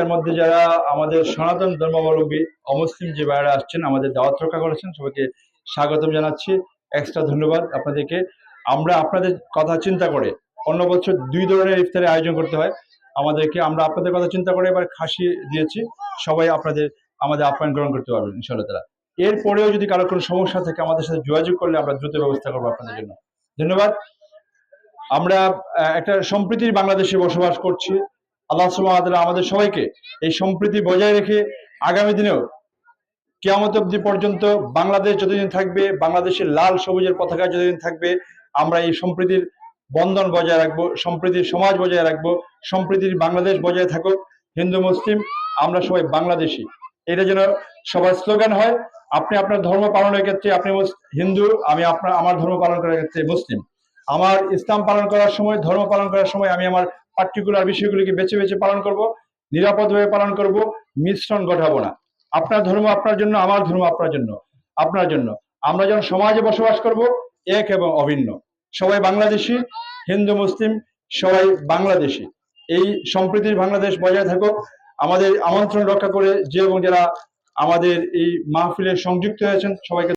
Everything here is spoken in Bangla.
এর মধ্যে যারা আমাদের সনাতন ধর্মাবলম্বী অমুসলিম যে ভাইয়েরা আসছেন, আমাদের দাওয়াত রক্ষা করেছেন, সবাইকে স্বাগতম জানাচ্ছি। এক্সট্রা ধন্যবাদ আপনাদেরকে। আমরা আপনাদের কথা চিন্তা করে অন্য বছর দুই ধরনের ইফতারের আয়োজন করতে হয়। আমাদেরকে আমরা আপনাদের কথা চিন্তা করে এবার খাসি দিয়েছি। সবাই আপনাদের, আমাদের আপ্যায়ন গ্রহণ করতে পারবেন ইনশাল্লাহ তারা এরপরেও যদি কারও কোনো সমস্যা থাকে আমাদের সাথে যোগাযোগ করলে আমরা দ্রুত ব্যবস্থা করব আপনাদের জন্য। ধন্যবাদ। আমরা একটা সম্প্রীতির বাংলাদেশে বসবাস করছি। আল্লাহ সুবহানাহু আমাদের সবাইকে এই সম্প্রীতি বজায় রেখে আগামী দিনেও কেয়ামত অব্দি পর্যন্ত বাংলাদেশ যতদিন থাকবে, বাংলাদেশের লাল সবুজের পতাকা যতদিন থাকবে, আমরা এই সম্প্রীতির বন্ধন বজায় রাখব, সম্প্রীতির সমাজ বজায় রাখব, সম্প্রীতির বাংলাদেশ বজায় থাকুক, হিন্দু, মুসলিম, আমরা সবাই বাংলাদেশি। এটা যেন সবার স্লোগান হয়, আপনি আপনার ধর্ম পালনের ক্ষেত্রে আপনি হিন্দু, আমি আপনার, আমার ধর্ম পালন করার ক্ষেত্রে মুসলিম। আমার ইসলাম পালন করার সময়, ধর্ম পালন করার সময় আমি আমার পার্টিকুলার বিষয়গুলিকে বেছে বেছে পালন করব নিরাপদভাবে পালন করব, মিশ্রণ ঘটাবো না। আপনার ধর্ম আপনার জন্য, আমার ধর্ম আপনার জন্য আপনার জন্য। আমরা যেন সমাজে বসবাস করব, এক এবং অভিন্ন। সবাই বাংলাদেশি, হিন্দু, মুসলিম, সবাই বাংলাদেশি। এই সম্প্রীতির বাংলাদেশ বজায় থাকুক। আমাদের আমন্ত্রণ রক্ষা করে যে এবং যারা আমাদের এই মাহফিলে সংযুক্ত হয়েছেন, সবাইকে